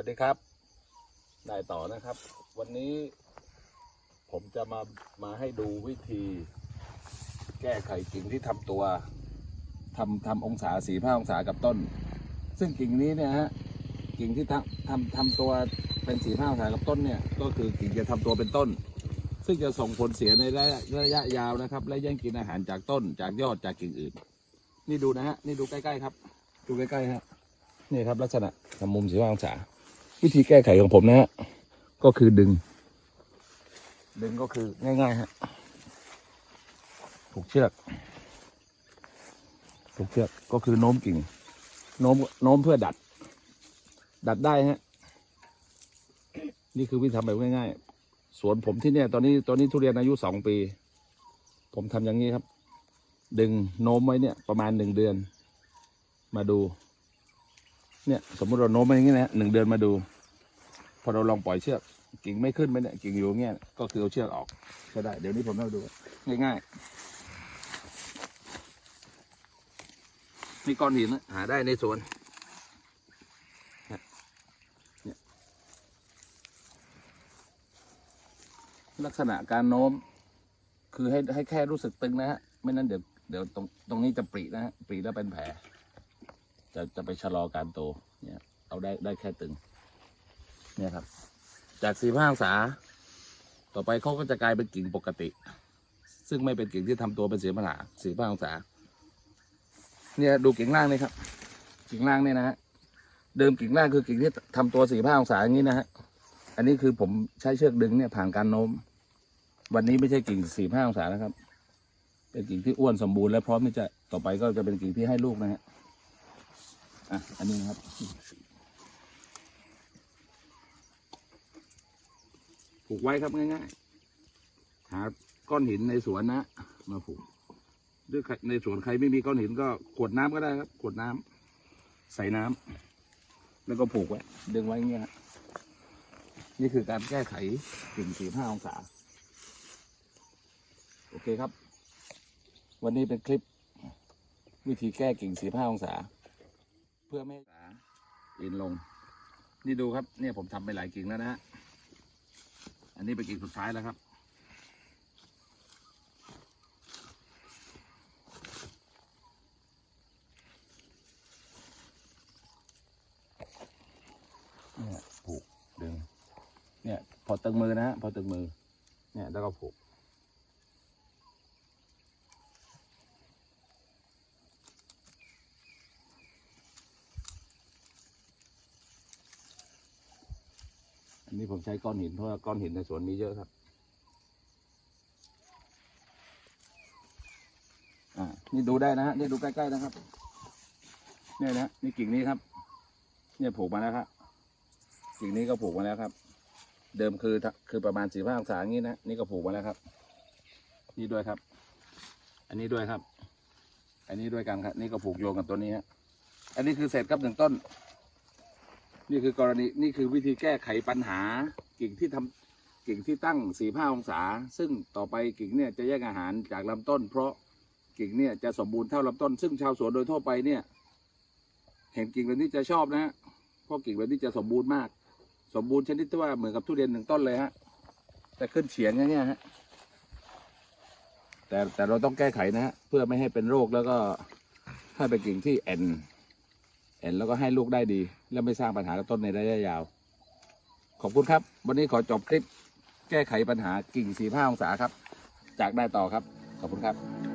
วัสดีครับ ได้ต่อนะครับ วันนี้ผมจะมามาให้ดูวิธี แก้ไขกิ่งที่ทำตัวทำทำองศาสีผ้าองศากับต้น ซึ่งกิ่งนี้เนี่ยฮะกิ่งที่ทำทำทำตัวเป็นสีผ้าองศากับต้นเนี่ยก็คือกิ่งจะทำตัวเป็นต้น ซึ่งจะส่งผลเสียในระยะระยะยาวนะครับ และแย่งกินอาหารจากต้นจากยอดจากกิ่งอื่น นี่ดูนะฮะนี่ดูใกล้ๆครับ ดูใกล้ๆฮะนี่ครับลักษณะทำมุมสีผ้าองศา วิธีแก้ไขของผมนะฮะก็คือดึง ดึงก็คือง่ายๆฮะผูกเชือกผูกเชือกก็คือโน้มกิ่ง โน้มโน้มเพื่อดัด ดัดได้ฮะนี่คือวิธีทำแบบง่ายๆสวนผมที่เนี่ย ตอนนี้ตอนนี้ทุเรียนอายุสองปี ผมทำอย่างนี้ครับ ดึงโน้มไว้เนี่ย ประมาณหนึ่งเดือน มาดู เนี่ยสมมติเราโน้มไว้อย่างนี้นะฮะหนึ่งเดือนมาดู พอเราลองปล่อยเชือกกิ่งไม่ขึ้นไปเนี่ยกิ่งอยู่อย่างเงี้ยก็คือเอาเชือกออกก็ได้ เดี๋ยวนี้ผมเอาดู ง่ายๆนี่ก้อนหินหาได้ในสวนลักษณะการโน้ม คือให้ให้แค่รู้สึกตึงนะฮะ ไม่นั้นเดี๋ยวเดี๋ยวตรงตรงนี้จะปรินะฮะปริแล้วเป็นแผล จะจะไปชะลอการโตเนี่ยเอาได้ได้แค่ตึง เนี่ยครับ จากสี่ห้าองศา ต่อไปเขาก็จะกลายเป็นกิ่งปกติ ซึ่งไม่เป็นกิ่งที่ทำตัวเป็นเสียปัญหาสี่ห้าองศา เนี่ยดูกิ่งล่างนี่ครับ กิ่งล่างเนี่ยนะฮะเดิมกิ่งล่างคือกิ่งที่ทำตัวสี่ห้าองศาอย่างนี้นะฮะอันนี้คือผมใช้เชือกดึงเนี่ยผ่านการโน้ม วันนี้ไม่ใช่กิ่งสี่ห้าองศานะครับ เป็นกิ่งที่อ้วนสมบูรณ์และพร้อมที่จะต่อไปก็จะเป็นกิ่งที่ให้ลูกนะฮะ อะอันนี้นะครับผูกไว้ครับง่ายๆหาก้อนหินในสวนนะมาผูกหรือในสวนใครไม่มีก้อนหินก็ขวดน้ำก็ได้ครับขวดน้ำใส่น้ำแล้วก็ผูกไว้ดึงไว้เงี้ยนี่คือการแก้ไขกิ่งสี่ห้าองศา โอเคครับ วันนี้เป็นคลิป วิธีแก้กิ่งสี่ห้าองศา เพื่อไม่ให้อินลง นี่ดูครับ เนี่ยผมทำไปหลายกิ่งแล้วนะฮะอันนี้เป็นกิ่งสุดท้ายแล้วครับ เนี่ยผูกดึงเนี่ย พอตึงมือนะฮะพอตึงมือ เนี่ยแล้วก็ผูก อันนี้ผมใช้ก้อนหินเพราะว่าก้อนหินในสวนมีเยอะครับ อ่า นี่ดูได้นะฮะ นี่ดูใกล้ๆนะครับ เนี่ยนะ นี่กิ่งนี้ครับ เนี่ยผูกมาแล้วครับ กิ่งนี้ก็ผูกมาแล้วครับ เดิมคือคือประมาณสี่ห้าองศาอย่างนี้นะ นี่ก็ผูกมาแล้วครับ นี่ด้วยครับ อันนี้ด้วยครับ อันนี้ด้วยกันครับ นี่ก็ผูกโยงกับตัวนี้ฮะ อันนี้คือเสร็จครับหนึ่งต้น นี่คือกรณีนี่คือวิธีแก้ไขปัญหากิ่งที่ทำกิ่งที่ตั้งสี่ห้าองศา ซึ่งต่อไปกิ่งเนี่ยจะแยกอาหารจากลำต้น เพราะกิ่งเนี่ยจะสมบูรณ์เท่าลำต้น ซึ่งชาวสวนโดยทั่วไปเนี่ยเห็นกิ่งแบบนี้จะชอบนะฮะเพราะกิ่งแบบนี้จะสมบูรณ์มาก สมบูรณ์ชนิดที่ว่าเหมือนกับทุเรียนหนึ่งต้นเลยฮะแต่ขึ้นเฉียงอย่างเงี้ยฮะแต่แต่เราต้องแก้ไขนะฮะเพื่อไม่ให้เป็นโรคแล้วก็ให้เป็นกิ่งที่แอน เห็นแล้วก็ให้ลูกได้ดี และไม่สร้างปัญหากับต้นในระยะยาว ขอบคุณครับ วันนี้ขอจบคลิป แก้ไขปัญหากิ่งสีผ้าองศาครับ จากได้ต่อครับ ขอบคุณครับ